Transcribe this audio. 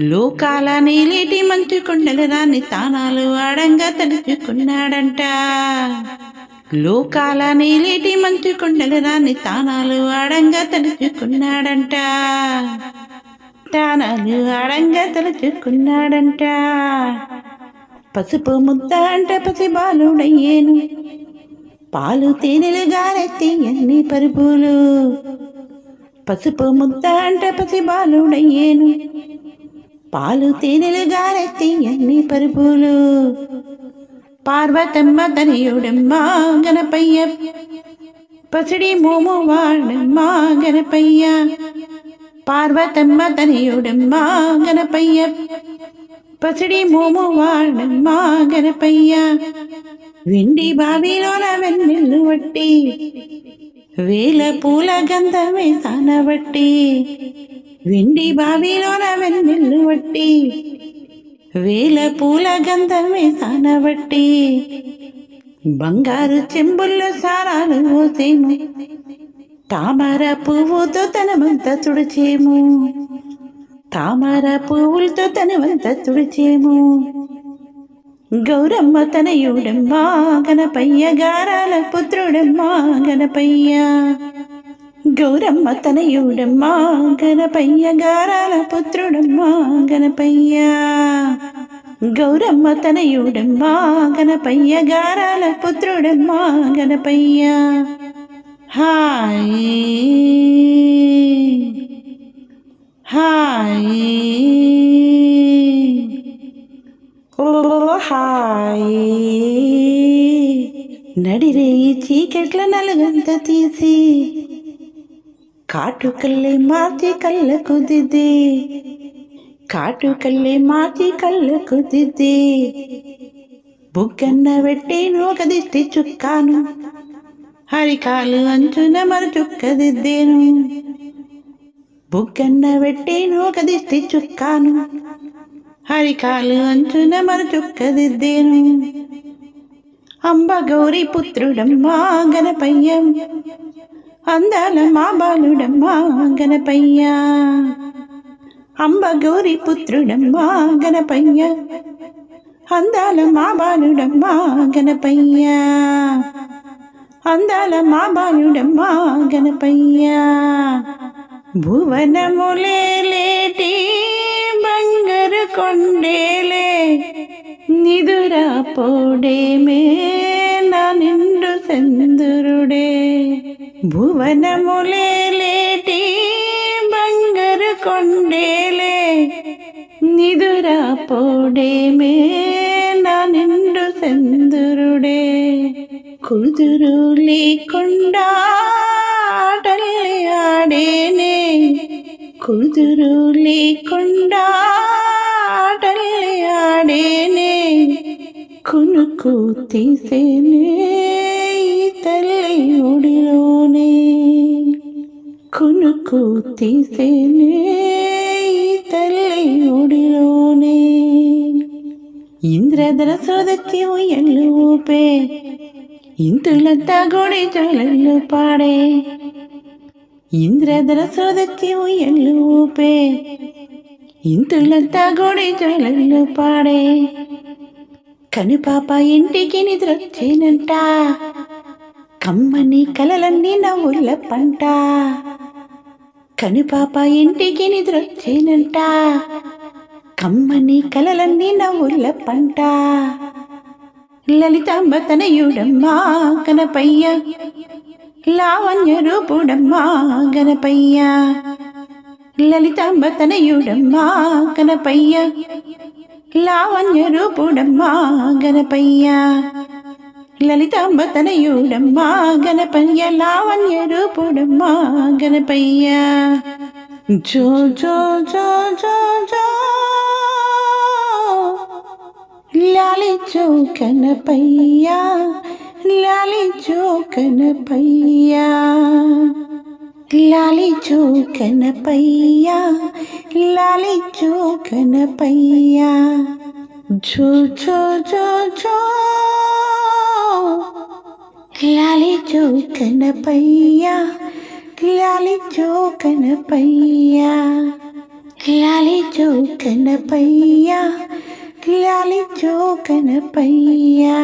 లోకాల నీలేటి మంచు కొండలు దాన్ని తానాలు ఆడంగా తలుచుకున్నాడంట. లోకాల నీలేటి మంచు కొండలు దాన్ని తానాలు ఆడంగా తలుచుకున్నాడంట. తానాలు ఆడంగా తలుచుకున్నాడంట. పసుపు ముద్ద అంట పసి బాలుడయ్యేను. పాలు తేనెలు గారెత్తి ఎన్ని పరుపులు. పసుపు ముద్ద అంట పసి బాలుడయ్యేను. పాలు తేనెలు గారెత్తి ఎన్ని పరుపులు పార్వతమ్మ తనయుడమ్మ గణపయ్య పసిడి మోము వాడమ్మ గణపయ్య పార్వతమ్మ తనయుడమ్మ గణపయ్య పసిడి మోము వాడమ్మ గణపయ్య వెండి బావిలోన వెన్నెల్లు వట్టి వేల పూల గంధమే సానబట్టి వెండి బావిలోన వెన్నెల్లు వట్టి వేల పూల గంధమే సానబట్టి బంగారు చెంబుల్లో సారాలు పోసేము తామర పువ్వుతో తనమంతా తుడిచేము తామర పువ్వులతో తనమంతా తుడిచేము. గౌరమ్మ తనయుడమ్మా గణపయ్య గారాల పుత్రుడమ్మ గణపయ్య గౌరమ్మ తనయుడమ్మ గణపయ్య గారాల పుత్రుడమ్మ గణపయ్య. గౌరమ్మ తనయుడమ్మ గణపయ్య గారాల పుత్రుడమ్మ గణపయ్య. హాయ్. హాయ్. ఓ హాయ్. నడిరే చీకట్ల నలుగంత తీసి కాటుకల్లే మార్చి కళ్ళకు దిద్ది. కాటుకల్లే మార్చి కళ్ళకు దిద్ది. బుగ్గన్న పెట్టి ఒక దిష్టి చుక్కాను. హరికాలు అంచున మరు చుక్క దిద్దేను. బుగ్గన్న పెట్టి ఒక దిష్టి చుక్కాను. హరికాలు అంచున మరు చుక్క దిద్దేను అంబ గౌరీ పుత్రుడమ్మా గణపయ్య అందాల మా బాలుడమ్మా గణపయ్య అంబ గౌరీ పుత్రుడమ్మా గణపయ్య అందాల మా బాలుడమ్మా గణపయ్య అందాల మా బాలుడమ్మా గణపయ్య భువనములేటి బంగారు కొండేలే నిదురా పోడేమే నా నిండు చంద్రుడే భువనములేటి బంగారు కొండేలే నిదురా పోడేమే నా నిండు చంద్రుడే కుదురు లేకుండా ఆటల్లి ఆడేనే కుదురు లేకుండా ఆటల్లి ఆడేనే కునుకు తీసేనే కునుకు తీసేనే తల్లి ఒడిలోనే. ఇంద్రధర సోదకి ఉయ్యలు ఊపే. ఇంతులంతా గుడి జోలల్లో పాడే. ఇంద్రధర సోదకి ఉయ్యలు ఊపే. ఇంతులంతా గుడి జోలల్లో పాడే. కనుపాప ఇంటికి నిద్రొచ్చేనంట. కమ్మని కలలన్నీ నవ్వుల పంట. కనుపాప ఇంటికి నిద్రొచ్చేనంట. కమ్మని కలలన్నీ నవ్వుల పంట. లలితాంబ తనయుడమ్మా గణపయ్య. లావణ్య రూపుడమ్మా గణపయ్య. లలితాంబ తనయుడమ్మా గణపయ్య. లావణ్య రూపుడమ్మా గణపయ్య. లలితాంబ తనయుడమ్మా గణపయ్య లావణ్య రూపుడమ్మా గణపయ్య. జో జో జో జో జో. లాలిచో కనపయ్య. లాలిచో కనపయ్య. లాలిచో కనపయ్య. లాలిచో కనపయ్య. జో జో జో జో. క్లాలి జో పయ్యా క్లాలి జో పయ్యా. క్లాలి చౌకన పయ్యా క్లాలి చౌకన పయ్యా.